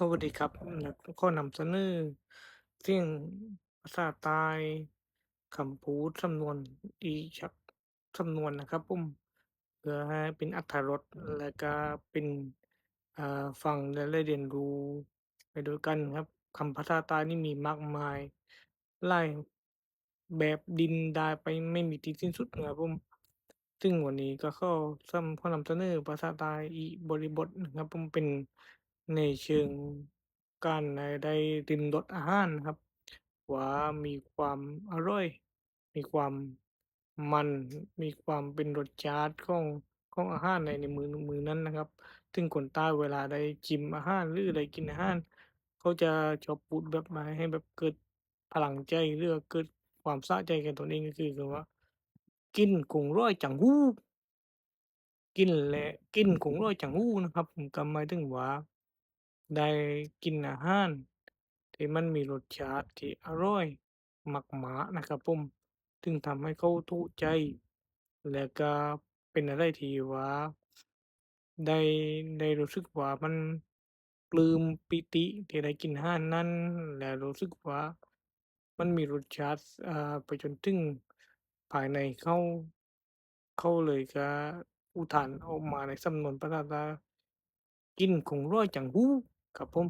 สวัสดีครับแล้วก็นำเสนอเสียงภาษาใต้คำพูดสำนวนอีชักสำนวนนะครับผมเพื่อให้เป็นอรรถรสและก็เป็นอ่าฟังและเรียนรู้ไปด้วยกันครับคำภาษาใต้นี่มีมากมายหลายแบบดินดายไปไม่มีที่สิ้นสุดนะครับผมซึ่งวันนี้ก็เขอซ้ำข้อนำเสนอภาษาใต้อีบริบทนะครับผมเป็น ในเชิงการในได้ริมรสอาหารนะครับ ว่ามีความอร่อย มีความมัน มีความเป็นรสชาติของ ของอาหารใน ในมื้อ มื้อนั้นนะครับ ซึ่งคนใต้เวลาได้ชิมอาหาร หรือได้กินอาหาร เขาจะชอบพูดแบบมาให้แบบเกิดพลังใจ หรือว่าเกิดความสะใจแก่ตนเอง ก็คือคือว่า"กินคงร้อยจังหู้"กินและ กินคงร้อยจังหู้ นะครับ ผม ก็หมายถึงว่า ได้กินอาหารที่มันมีรสชาติที่อร่อยมาก ๆ นะครับผมซึ่งทำให้เขาถูกใจ และก็เป็นอะไรที่ว่า ได้ ได้รู้สึกว่ามันปลื้มปิติที่ได้กินอาหารนั้น และรู้สึกว่ามันมีรสชาติ อ่า ไปจนถึงภายในเขา เขาเลยก็อุทานออกมาในสำนวนภาษาใต้"กินคงร้อยจังหู้" ครับผม